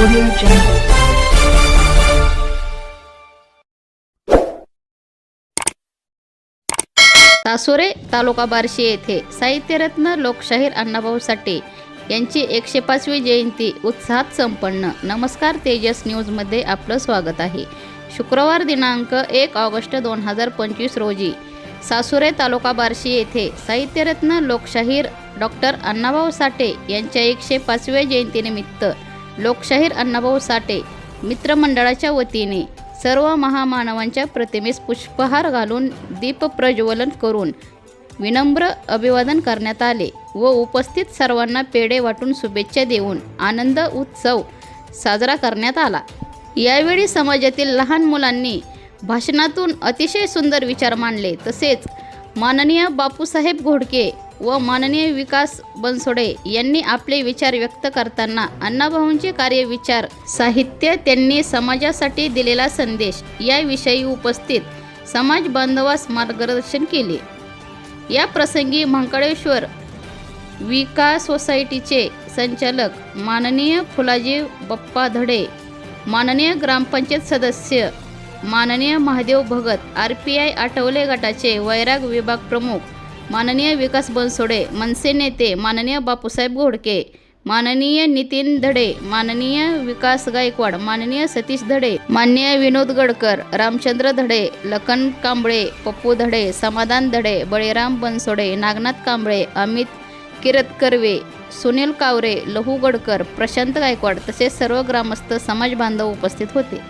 Audio Jungle. तालुका बार्शी येथे साहित्यरत्न लोकशाहीर अण्णाभाऊ साठे यांची एकशे पाचवी जयंती उत्साहात संपन्न नमस्कार तेजस न्यूजमध्ये आपलं स्वागत आहे शुक्रवार दिनांक एक ऑगस्ट दोन हजार पंचवीस रोजी सासुरे तालुका बार्शी येथे साहित्यरत्न लोकशाहीर डॉक्टर अण्णाभाऊ साठे यांच्या एकशे पाचव्या जयंतीनिमित्त लोकशाहीर अण्णाभाऊ साठे मित्रमंडळाच्या वतीने सर्व महामानवांच्या प्रतिमेस पुष्पहार घालून दीप प्रज्वलन करून विनम्र अभिवादन करण्यात आले व उपस्थित सर्वांना पेढे वाटून शुभेच्छा देऊन आनंद उत्सव साजरा करण्यात आला. यावेळी समाजातील लहान मुलांनी भाषणातून अतिशय सुंदर विचार मांडले. तसेच माननीय बापूसाहेब घोडके व माननीय विकास बनसोडे यांनी आपले विचार व्यक्त करताना अण्णाभाऊंचे कार्य विचार साहित्य त्यांनी समाजासाठी दिलेला संदेश याविषयी उपस्थित समाज बांधवास मार्गदर्शन केले. या प्रसंगी महाकाळेश्वर विकास सोसायटीचे संचालक माननीय फुलाजी बप्पा धडे माननीय ग्रामपंचायत सदस्य माननीय Mahadev Bhagat R P I Athawale गटाचे वैराग विभाग प्रमुख माननीय विकास बनसोडे मनसे नेते माननीय बापूसाहेब घोडके माननीय नितीन धडे माननीय विकास गायकवाड माननीय सतीश धडे माननीय विनोद गडकर रामचंद्र धडे लखन कांबळे पप्पू धडे समाधान धडे बळीराम बनसोडे नागनाथ कांबळे अमित किरत कर्वे सुनील कावरे लहू गडकर प्रशांत गायकवाड तसेच सर्व ग्रामस्थ समाज बांधव उपस्थित होते.